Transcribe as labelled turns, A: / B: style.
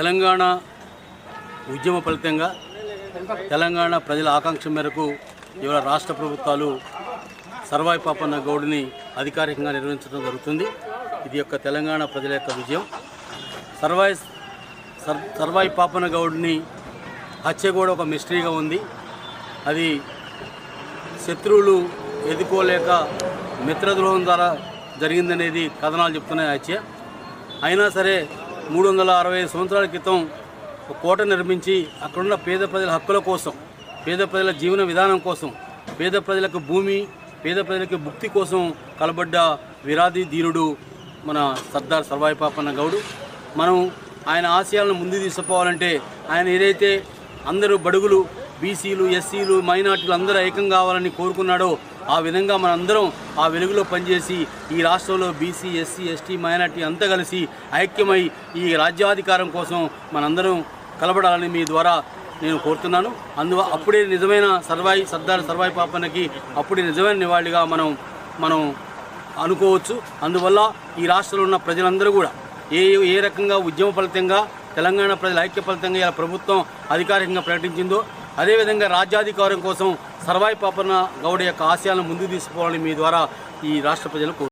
A: తెలంగాణ ఉద్యమ ఫలితంగా తెలంగాణ ప్రజల ఆకాంక్ష మేరకు ఇవాళ రాష్ట్ర ప్రభుత్వాలు సర్వాయి పాపన్న గౌడ్ని అధికారికంగా నిర్వహించడం జరుగుతుంది. ఇది యొక్క తెలంగాణ ప్రజల యొక్క విజయం. సర్వాయి సర్ సర్వాయి పాపన్న గౌడ్ని హత్య కూడా ఒక మిస్టరీగా ఉంది. అది శత్రువులు ఎదుర్కోలేక మిత్రద్రోహం ద్వారా జరిగిందనేది కథనాలు చెప్తున్నాయి హత్య. అయినా సరే మూడు వందల అరవై ఐదు సంవత్సరాల క్రితం ఒక కోట నిర్మించి అక్కడున్న పేద ప్రజల హక్కుల కోసం పేద ప్రజల జీవన విధానం కోసం పేద ప్రజలకు భూమి పేద ప్రజలకు భుక్తి కోసం కలబడ్డ విరాది ధీరుడు మన సర్దార్ సర్వాయి పాపన్న గౌడు. మనం ఆయన ఆశయాలను ముందు తీసుకుపోవాలంటే ఆయన ఏదైతే అందరూ బడుగులు బీసీలు ఎస్సీలు మైనార్టీలు అందరూ ఐక్యం కావాలని కోరుకున్నాడో ఆ విధంగా మనందరం ఆ వెలుగులో పనిచేసి ఈ రాష్ట్రంలో బీసీ ఎస్సీ ఎస్టీ మైనార్టీ అంతా కలిసి ఐక్యమై ఈ రాజ్యాధికారం కోసం మనందరం కలబడాలని మీ ద్వారా నేను కోరుతున్నాను. అందు అప్పుడే నిజమైన సర్వాయి సర్దార్ సర్వాయి పాపన్నకి అప్పుడే నిజమైన నివాళిగా మనం మనం అనుకోవచ్చు. అందువల్ల ఈ రాష్ట్రంలో ఉన్న ప్రజలందరూ కూడా ఏ ఏ రకంగా ఉద్యమ ఫలితంగా తెలంగాణ ప్రజల ఐక్య ఫలితంగా ఇలా ప్రభుత్వం అధికారికంగా ప్రకటించిందో అదేవిధంగా రాజ్యాధికారం కోసం సర్వాయి పాపన్న గౌడ యొక్క ఆశయాలను ముందుకు తీసుకోవాలని మీ ద్వారా ఈ రాష్ట్ర ప్రజలకు